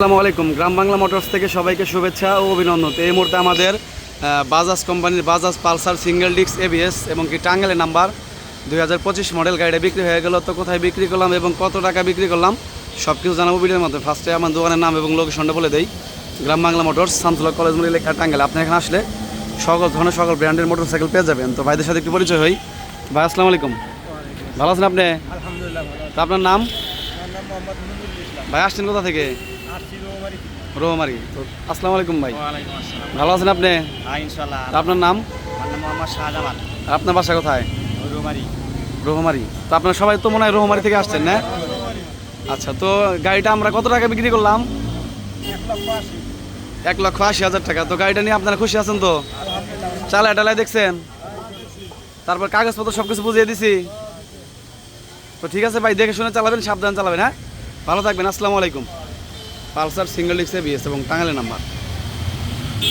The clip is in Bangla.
আসসালামু আলাইকুম। গ্রাম বাংলা মোটরস থেকে সবাইকে শুভেচ্ছা ও অভিনন্দন। তো এই মুহূর্তে আমাদের বাজাজ কোম্পানির Bajaj Pulsar single disc ABS এবং কি টাঙ্গেলের নাম্বার দুই হাজার পঁচিশ মডেল গাড়িটা বিক্রি হয়ে গেল। তো কোথায় বিক্রি করলাম এবং কত টাকা বিক্রি করলাম সব কিছু জানাব ভিডিওর মধ্যে। ফার্স্টে আমার দোকানের নাম এবং লোকেশনটা বলে দেই। গ্রাম বাংলা মোটরস সান্তলা কলেজ মোড় এলাকা টাঙ্গাল আপনি এখানে আসলে সকল ধরনের সকল ব্র্যান্ডের মোটরসাইকেল পেয়ে যাবেন। তো ভাইদের সাথে একটু পরিচয় হই। ভাই আসসালামু আলাইকুম। ভালো আছেন আপনি? আলহামদুলিল্লাহ তো আপনার নাম? মোহাম্মদ মুজিবুল ইসলাম। ভাই আসছেন কোথা থেকে? আসছি রোমারি রোমারি। তো আসসালামু আলাইকুম ভাই। ওয়ালাইকুম আসসালাম। ভালো আছেন আপনি? হ্যাঁ আপনার নাম? আমার নাম মোহাম্মদ শাহজামান আপনার বাসা কোথায়? রোমারি। রোহমারি তো আপনারা সবাই তো মনে হয় রোহমারি থেকে আসছেন না? আচ্ছা তো গাড়িটা আমরা কত টাকা বিক্রি করলাম? এক লক্ষ আশি। হাজার টাকা। তো গাড়িটা নিয়ে আপনারা খুশি আছেন তো? চালায় টালায় দেখছেন? তারপর কাগজপত্র সব কিছু বুঝিয়ে দিছি। তো ঠিক আছে ভাই, দেখে শুনে চালাবেন, সাবধান চালাবেন হ্যাঁ? ভালো থাকবেন, আসসালামু আলাইকুম। পালসার সিঙ্গেল ডিক্সে বিএস এবং টাঙ্গালের নাম্বার।